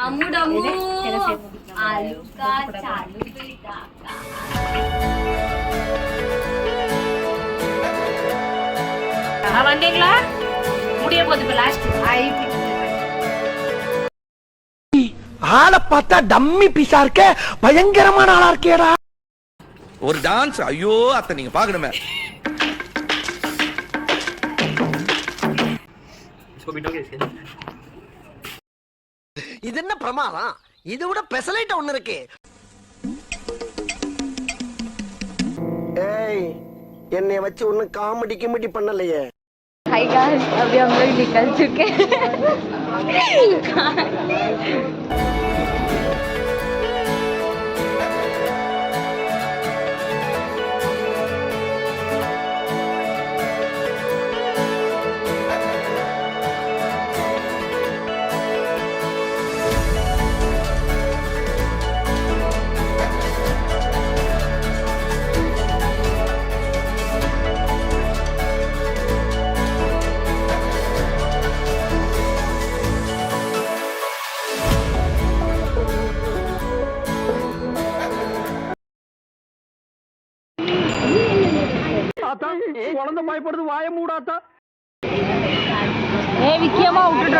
అమ్ము డమ్ము ఆలుకా చాలు வந்தீங்களா முடிய போகுது இப்போ லாஸ்ட் ஆளை பார்த்தா டம்மி பீஸா இருக்க பயங்கரமான ஆளா இருக்கேடா ஒரு டான்ஸ் ஐயோ அத்தை நீங்க பாக்கணுமே இது என்ன பிரமாதம் இது விட பெசலைட்ட ஒண்ணு இருக்கு ஏய் என்னைய வச்சு ஒன்னும் காமெடி கிமெடி பண்ணலையே हाय गाइस अभी हम लोग निकल चुके ஆத்தா குழந்தை பயப்படுது வாய மூடாத்தா. ஏ விக்கியமா விட்டுட்டு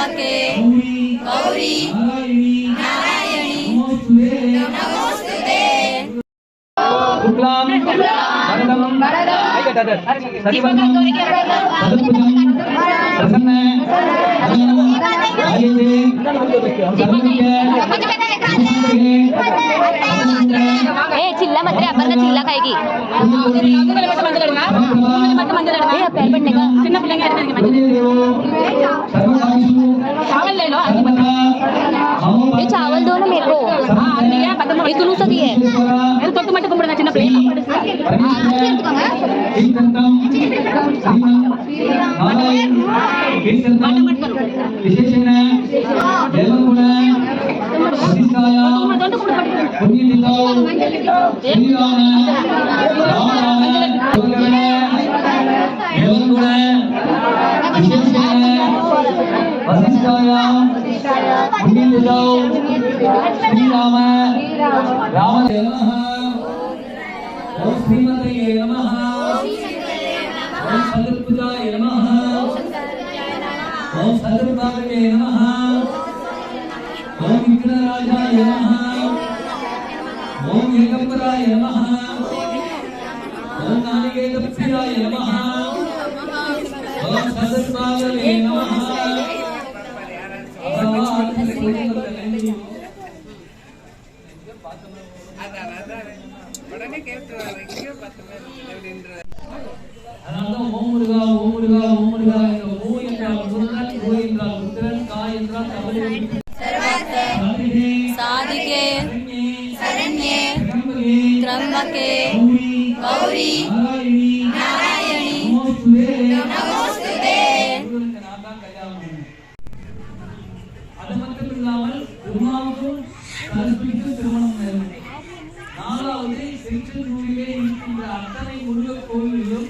Namaste. Gauri. Narayani. Namaste. Uklam. Uklam. Hari ini kita akan ए पैर पड़ने का சின்ன பிள்ளைங்க எடுத்துருங்க மஞ்சள் ये चावल दो ना मेरे को ये तुलू सा दिए அது தொட்டு மட்டும் கும்பிடுங்க சின்ன பிள்ளைங்க विशेषेण देवगुण प्रतिष्ठाय पुण्यतिथौ श्रीराम रामायण देवगुण ஸ்ரீராம ராம ஸ்ரீமதையே நம ஓம் சதுர்புஜாய நம ஓம் சதுர்பாகவே நம ஓம் விக்னராஜாய நம நம உமாவுக்கும் சரஸ்வதிக்கும் திருமணம் நடந்தது. நாலாவது திருச்செந்தூரிலே இருக்கின்ற அத்தனை முருகர் கோவிலிலும்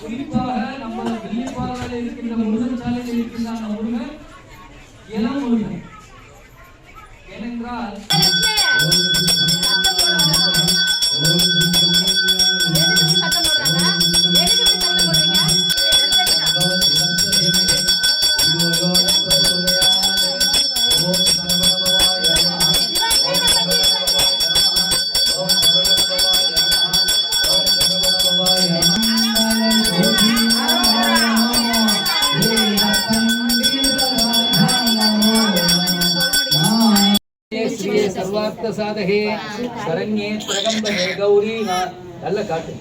குறிப்பாக நம்ம வில்லிப்பாறையில் இருக்கின்ற முருகன் சாலையில் இருக்கின்ற அந்த முருகன் சர்வார்த்த சாதகே சரண்யே பிரகம்பனே கௌரி. நான் நல்ல காட்டு.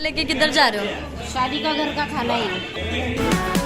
लेके किधर जा रहे हो? शादी का घर का खाना ही